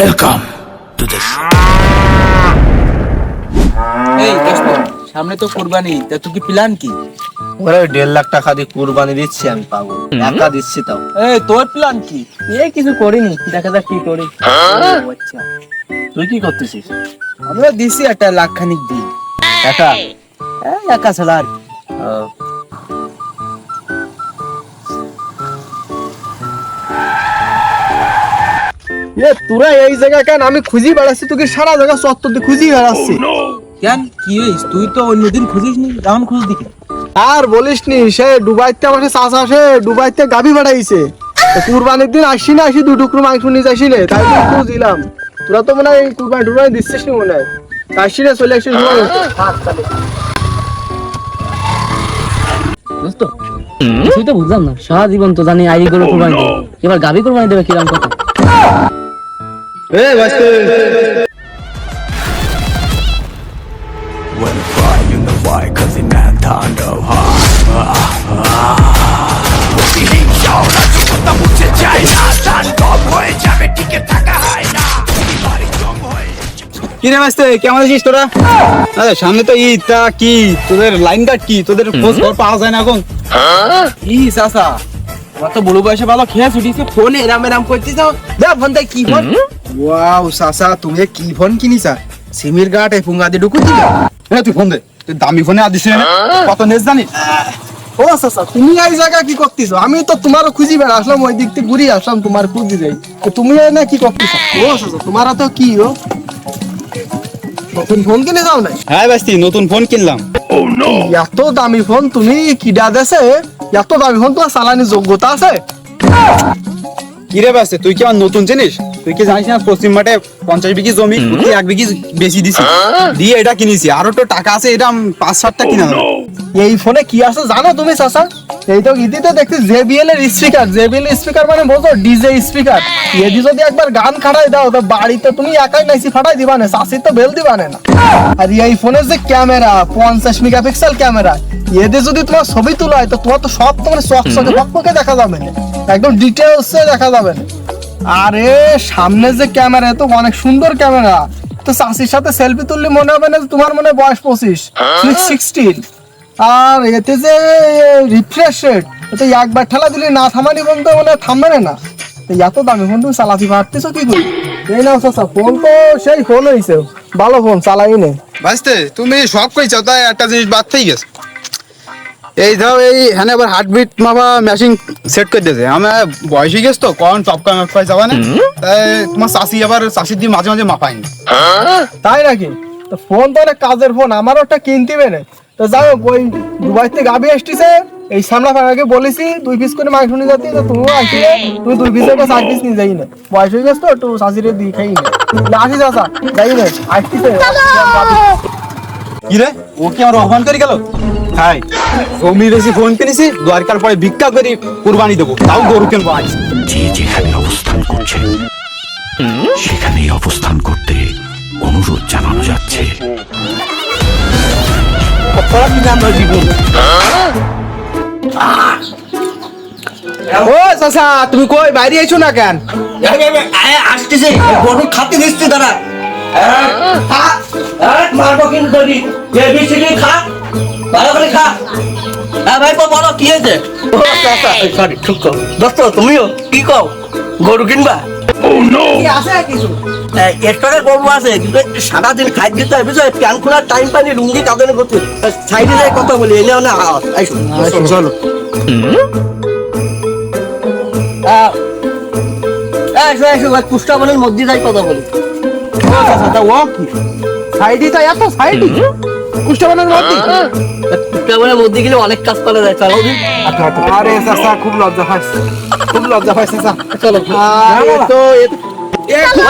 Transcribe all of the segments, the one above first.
Welcome to the show. এই দোস্ত সামনে তো কোরবানি তা তুই কি প্ল্যান কি? ওরে দেড় লাখ টাকা দিয়ে কুরবানি দিচ্ছি আমি পাবো। একা দিচ্ছি তাও। এই তোর প্ল্যান কি? এই কিছু করিনি দেখা যাক কি করি। আচ্ছা। তুই কি করতেছিস? আমরা দিছি একটা লাখ খানিক দিই একা একা ছাড়া আর এ তোরা এই জায়গা কেন? আমি খুঁজি বেড়াচ্ছি তোকে সারা জায়গা চত্বর দিয়ে খুঁজি বেড়াচ্ছি। কেন? কি হইস তুই তো অন্যদিন খুঁজিস নি এখন খুঁজ দিকে আর বলিস নি সে ডুবাইতে আমার চাষ আসে ডুবাইতে গাভি বেড়াইছে। কুরবানির দিন আসি না আসি দু টুকরো মাংস নিয়ে যাসি নে তাই তো খুঁজিলাম। তোরা তো মনে হয় এই কুরবানি টুরবানি দিচ্ছিস নি মনে হয়। আসি না চলে আসিস। দোস্ত কিছুই তো বুঝলাম না। সারা জীবন তো জানি আইডি করে কোরবানি দেবে। এবার গাবি কোরবানি দেবে কিরাম কথা? When fly, you know why, cause it man thunder high. কি রে মাস্তে কেমন আছিস তোরা? আরে সামনে তো ঈদ তা কি? তোদের লাইন কাট কি? তোদের খোঁজ খবর পাওয়া যায় না এখন? ই চাচা? আমার তো বুড়ো বয়সে ভালো খেয়ে ছুটিছে ফোনে এরাম এরাম করছিস দে ফোন দেখ কি ফোন ওয়াও চাচা তুমি কি ফোন কিনিছা? সিমির গাটে দিয়ে ঢুকুছি এ তুই ফোন দে। তুই দামি ফোনে আর কত নেস জানিস ও চাচা তুমি এই জায়গা কি করতেছো? আমি তো তোমারও খুঁজি বেড়া আসলাম ওই দিক থেকে ঘুরি আসলাম তোমার খুঁজি যাই তুমি এই না কি করতেছো? ও তোমার তো কি ও? নতুন ফোন কিনে যাও না হ্যাঁ বাস্তি নতুন ফোন কিনলাম। এত দামি ফোন তুমি কিডা দেছে? এত দামি ফোন তোমার চালানি যোগ্যতা আছে? কি রে বাস্তি তুই কি আমার নতুন জিনিস? তুই কি জানিস না পশ্চিম মাঠে পঞ্চাশ বিঘি জমি এক বিঘি বেশি দিছি। দিয়ে এটা কিনেছি। আরও তো টাকা আছে এটা পাঁচ সাতটা কিনা এই ফোনে কি আছে জানো তুমি চাচা এই তো ইতিতে দেখছি জেবিএল এর স্পিকার। জেবিএল স্পিকার মানে বোঝো ডিজে স্পিকার। এদি যদি একবার গান খাটাই দাও তো বাড়িতে তুমি একাই নাইসি ফাটাই দিবা না চাষি তো বেল দিবা না আর এই ফোনের যে ক্যামেরা পঞ্চাশ মেগাপিক্সেল ক্যামেরা এতে যদি তোমার ছবি তোলা হয় তো তোমার তো সব তোমার চক চকে দেখা যাবে না। একদম ডিটেলসে দেখা যাবে না। আরে, সামনে যে ক্যামেরা তো অনেক সুন্দর ক্যামেরা। তো চাষির সাথে সেলফি তুললে মনে হবে না তোমার মনে বয়স পঁচিশ? সিক্সটিন আর এতে যে রিফ্রেশ রেট এতে একবার ঠেলা দিলে না থামানি বলতে মানে থামবে না। এত দামি তুমি চালাতে পারতেছো কি করি? এই নাও চাচা ফোন তো সেই ফোন হয়েছে ভালো ফোন চালাই নে বাঁচতে তুমি সব কইছো, তাই একটা জিনিস বাদ থেকে গেছে। এই ধর এই হ্যাঁ আবার হার্টবিট মাপা মেশিন সেট করে দিয়েছে। আমার বয়স হয়ে গেছে তো কখন টপকা মাপাই যাবে না? তাই তোমার চাষি আবার চাষির দিয়ে মাঝে মাঝে মাপায়নি তাই নাকি? তো ফোন তো অনেক কাজের ফোন আমারও একটা কিনতে বেনে তো যাই হোক ওই দুবাই থেকে গাবি আসতেছে এই সামনা ফাঁকাকে বলেছি দুই পিস করে মাংস নিয়ে যাতে তো তুমিও আসলে তুমি দুই পিস একটা চার পিস নিয়ে যাই না। বয়স হয়ে গেছে তো একটু শাশিরে দিয়ে খাই না আসি চাচা যাই না আসতেছে। কি রে ও কি আমার অপমান করে গেল? হাই জমি বেশি ফোন কিনেছি দ্বারকার পরে ভিক্ষা করে কুরবানি দেবো তাও গরু কিনবো আজ যে যেখানে অবস্থান করছে সেখানেই অবস্থান করতে অনুরোধ জানানো যাচ্ছে ও চাচা তুমি কই বাইরে আইছো না কেন আসতেছে গরু খাতে দিচ্ছে তারা মারবো কিন্তু খা হ্যাঁ ভাই বলো কি হয়েছে? ও চাচা সরি ঠিক কও দোস্ত তুমিও? কি কও? গরু কিনবা? এক্সট্রা গরু আছে কিন্তু সারাদিন খাই দিতে হয় বুঝছ প্যান খোলার টাইম পানি লুঙ্গি কাঁদনে করতে সাইডে যাই কথা বলি এনে না আইসো চলো। এসো এসো কুষ্টা বলেন মধ্যে যাই কথা বলি। ও চাচা তা ও কি? সাইডি তা এত সাইডি। কুষ্টাবানের মধ্যে? বলের মধ্যে গেলে অনেক কাজ করা যায় চলো। আরে চাচা খুব লজ্জা পাইছে। খুব লজ্জা পাইছে চাচা। চলো। তো এ তো-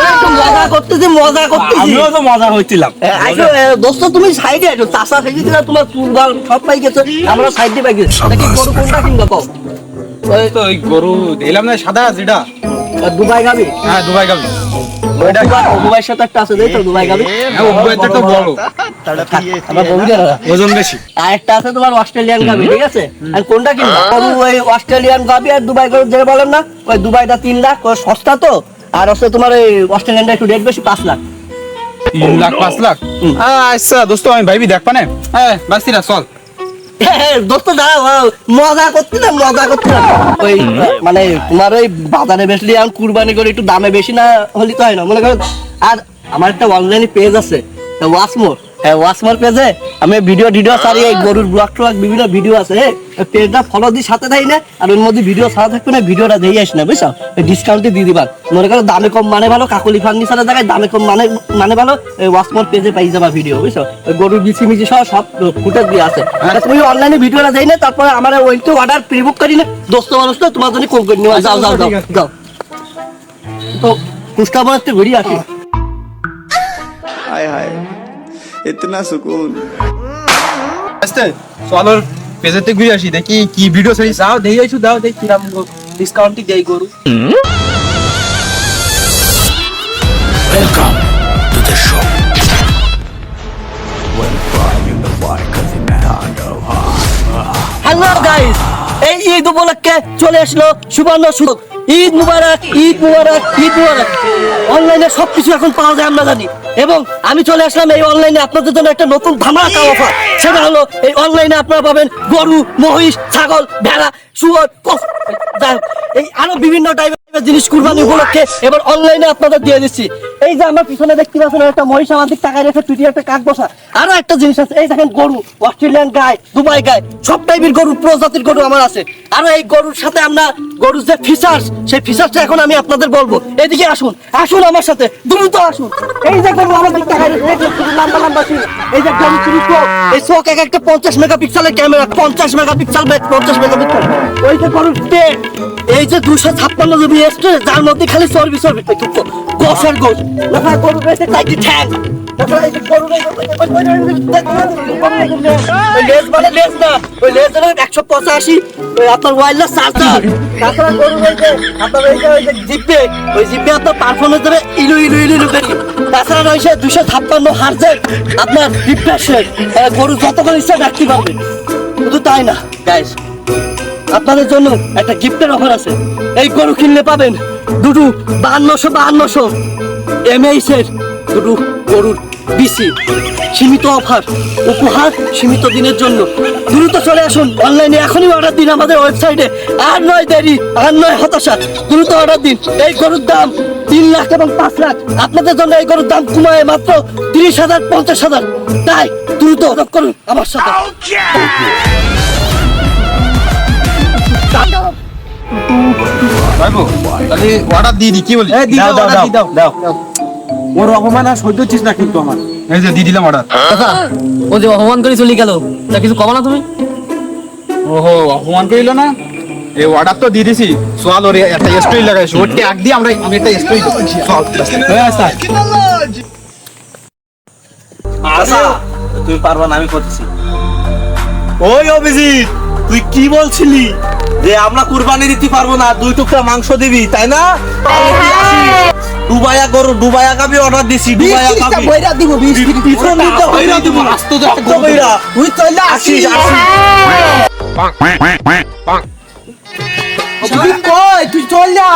একটু মজা করতেছি মজা করতেছি। আমিও তো মজা হইছিলাম এ, আইসো এ, দোস্ত তুমি সাইডে আইসো। চাষা সাইডে তোমার চুলবাল সব পাই গেছে আমরা সাইডে পাই গেছি। গরু কোনটা কিনবা কও? ওই তো ওই গরু এলাম না সাদা যেটা। আর দুবাই গাবি? হ্যাঁ দুবাই গাবি। দুবাইয়ের সাথে একটা আছে তো দুবাই গাবি হ্যাঁ তো বড়। ওজন বেশি। আর একটা আছে তোমার অস্ট্রেলিয়ান গাবি ঠিক আছে? আর কোনটা কিনবা? গরু ওই অস্ট্রেলিয়ান গাবি আর দুবাই গরু যেটা বলেন না ওই দুবাইটা তিন লাখ ওই সস্তা তো। আর হচ্ছে তোমার অস্ট্রেলিয়ানটা একটু রেট বেশি পাঁচ লাখ। তিন লাখ পাঁচ লাখ? আচ্ছা দোস্ত আমি ভাইবি দেখ পানে হ্যাঁ চল। হ্যাঁ, দোস্ত দাঁড়াও। মজা করতে না মজা করতে না। ওই মানে তোমার ওই বাজারে বেশলি আর কুরবানি করে একটু দামে বেশি না হলে তো হয় না। মনে করো আর আমার একটা অনলাইনে পেজ আছে ওয়াসমোর হ্যাঁ ওয়াসমার পেজে আমি ভিডিও টিডিও সারি এই গরুর ব্লগ ট্লগ বিভিন্ন ভিডিও আছে। হ্যাঁ পেজটা ফলো দিয়ে সাথে থাকি না আর ওর মধ্যে ভিডিও সারা থাকবে না ভিডিওটা দিয়ে আসি না বুঝছ? ডিসকাউন্টে দিয়ে দিবা। মনে করো দামে কম মানে ভালো কাকুলি ফার্নিচারের জায়গায় দামে কম মানে মানে ভালো ওয়াসমার পেজে পাই যাবা ভিডিও বুঝছ? গরুর বিচি মিচি সহ সব ফুটেজ দিয়ে আছে। হ্যাঁ। তুমি অনলাইনে ভিডিওটা দেই না তারপরে আমার ওই তো অর্ডার প্রি বুক করি না দোস্ত মানুষ তো তোমার জন্য কম করে নিও যাও যাও যাও যাও। তো কুষ্টাবাদ ঘুরি আসি হায় হায় इतना सुकून আসতে চল ওর পেজেতে ঘুরে আসি দেখি কি ভিডিও সেই যাও দেই আইছু দাও দেই কিরাম ডিসকাউন্টই দেই গরু welcome to the show When prime in the fight, cause it hello guys এই ঈদ উপলক্ষে চলে আসলো সুবর্ণ সুযোগ ঈদ মুবারক ঈদ মুবারক ঈদ মুবারক। অনলাইনে সবকিছু এখন পাওয়া যায়, আমরা জানি। এবং আমি চলে আসলাম এই অনলাইনে আপনাদের জন্য একটা নতুন ধামাকা অফার সেটা হলো এই অনলাইনে আপনারা পাবেন গরু, মহিষ, ছাগল, ভেড়া, শুয়োর এই আরও বিভিন্ন টাইপের জিনিস কুরবানি উপলক্ষে এবার অনলাইনে আপনাদের দিয়ে দিচ্ছি। এই যে আমার পিছনে দেখতে পাচ্ছেন একটা মহিষ আমাদের টাকায় রেখে একটা কাক বসা। আরও একটা জিনিস আছে, এই দেখেন গরু, অস্ট্রেলিয়ান দুবাই সব টাইপের গরু, প্রজাতির গরু আমার আছে। আরও এই গরুর সাথে আমরা গরুর যে ফিচার্স সেই ফিচার্সটা এখন আমি আপনাদের বলব। এদিকে আসুন আসুন আমার সাথে, দ্রুত আসুন। এই যে গরু টাকায় রেখে লম্বা লম্বা এই যে গরু এই এক একটা পঞ্চাশ মেগাপিক্সেলের ক্যামেরা পঞ্চাশ মেগাপিক্সেল পঞ্চাশ মেগাপিক্সেল ওই যে গরুর এই যে দুশো ছাপ্পান্ন জিবি স্টোরেজ যার মধ্যে খালি চর্বি চর্বি দুঃখ গোসের গোস দেখা গরু মানে একশো পঁচাশি আপনার তাছাড়া গরু ওই জিপে ইলু তাছাড়া রয়েছে ছাপ্পান্ন আপনার যতক্ষণ ইচ্ছা রাখতে পারবে শুধু তাই না আপনাদের জন্য একটা গিফটের অফার আছে। এই গরু কিনলে পাবেন দুটো বাহান্নশো বাহান্নশো এমএইচ এর দুটো গরুর বিসি সীমিত অফার উপহার সীমিত দিনের জন্য। দ্রুত চলে আসুন অনলাইনে এখনই অর্ডার দিন আমাদের ওয়েবসাইটে আর নয় দেরি, আর নয় হতাশা, দ্রুত অর্ডার দিন। এই গরুর দাম তিন লাখ এবং পাঁচ লাখ। আপনাদের জন্য এই গরুর দাম কমায় মাত্র তিরিশ হাজার, পঞ্চাশ হাজার। তাই দ্রুত করুন আমার সাথে। অর্ডার দিয়ে দি কি বলি দাও দাও, দাও, দাও দাও। ওর অপমান আর সহ্য হচ্ছিস না কিন্তু আমার। এই যে দিয়ে দিলাম অর্ডার ও যে অপমান করে চলে গেল তা কিছু কমা না তুমি? ওহো অপমান করিল না? এই অর্ডার তো দিয়ে দিছি। ওর একটা স্টোরি লাগাইছি ওর ট্যাগ দিয়ে আমরা আমি একটা স্টোরি হ্যাঁ আচ্ছা তুই পারবা না আমি করছি। ওই অভিজিৎ! তুই কি বলছিলি? যে আমরা কুরবানি দিতে পারব না দুই টুকরা মাংস দিবি তাই না? ডুবাইয়া গরু ডুবাইয়া কাবি অর্ডার দিছি ডুবাইয়া কাবি বইরা দিব বিশ পিছন দিতে হইরা দিব। আস্ত তো একটা কইরা তুই চলে আসিস আসিস তুই চল যা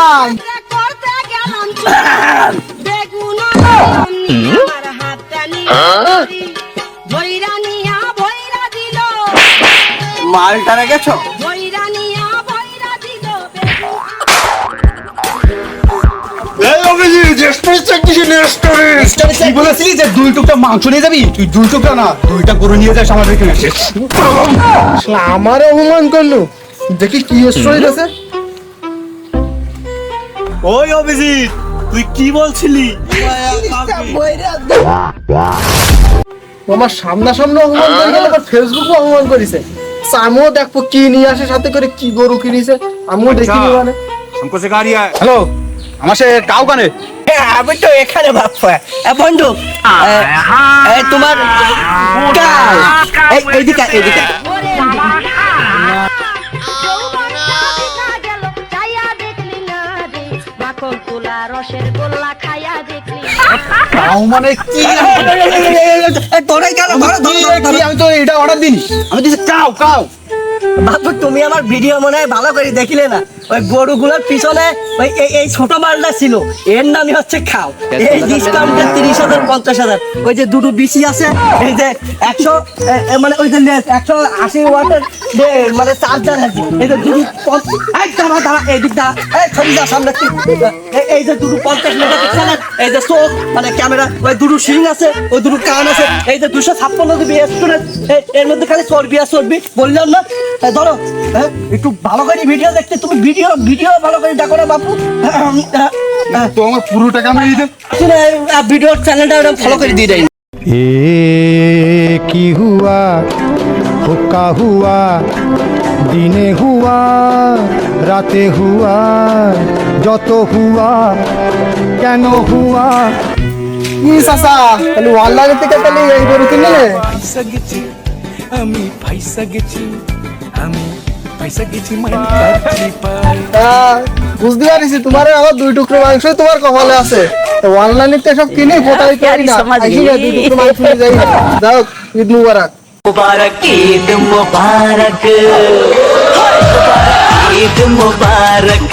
কি বলেছিলি যে দুই টুকটা মাংস নিয়ে যাবি? তুই দুই টুকটা না দুইটা গরু নিয়ে যাস আমাদের আমার অপমান করল। দেখি কি আছে ওই অভিজিৎ তুই কি বলছিলি? আমার সামনাসামনি অপমান করে গেল অপমান করেছে। আমিও দেখবো কি নিয়ে আসে সাথে করে কি গরু কিনেছে আমিও দেখিনি মানে हमको सिखा रही है हेलो আমার সে কাউ কানে হ্যাঁ, আমি তো এখানে ভাবছি এ বন্ধু এ, এই তোমার কাল এই এইদিকে এইদিকে গেল চাইয়া দেখলি না রে মাখন তোলা রসের গোল্লা খাইয়া দেখলি কাউ মানে কি এই, এটা অর্ডার দিনি আমি দিছি কাও কাও। বাপু, তুমি আমার ভিডিও মনে হয় ভালো করে দেখিলে না। ওই গরুগুলোর পিছনে ওই এই- ছোট মালটা ছিল। এর নামই হচ্ছে খাও এই ডিসকাউন্টে তিরিশ হাজার পঞ্চাশ হাজার ওই যে দুটো বিসি আছে এই যে একশো মানে ওই যে একশো আশি ওয়াটের মানে চার্জার আছে এই যে দুটো এই দাঁড়া দাঁড়া এই দিক দাঁড়া এই ছবি যা সামনে এই- যে দুটো পঞ্চাশ মেগাপিক্সেলের এই যে চোখ মানে ক্যামেরা ওই দুটো শিং আছে ওই দুটো কান আছে এই যে দুশো ছাপ্পান্ন স্টোরেজ এর মধ্যে খালি চর্বি আর চর্বি বললাম না? ধরো একটু ভালো করে ভিডিও দেখতে তুমি ভিডিও ভিডিও ভালো করে দেখো না বাপু তো আমার পুরো টাকা আমি দিতে ভিডিও চ্যানেলটা ওটা ফলো করে দিয়ে দেয় ए की हुआ हुक्का हुआ দিনে হুয়া রাতে হুয়া যত হুয়া কেন হুয়া কি চাচা তাহলে অনলাইন থেকে তাহলে এই গরু কিনলে হ্যাঁ, বুঝতে পারিছি তোমার আমার দুই টুকরো মাংস তোমার কপালে আছে। অনলাইনে তো সব কিনে ফোটাই পারি না। দুই টুকরো মাংস যাই যাও ঈদ মুবারক। মুবারক ঈদ মুবারক ঈদ মুবারক।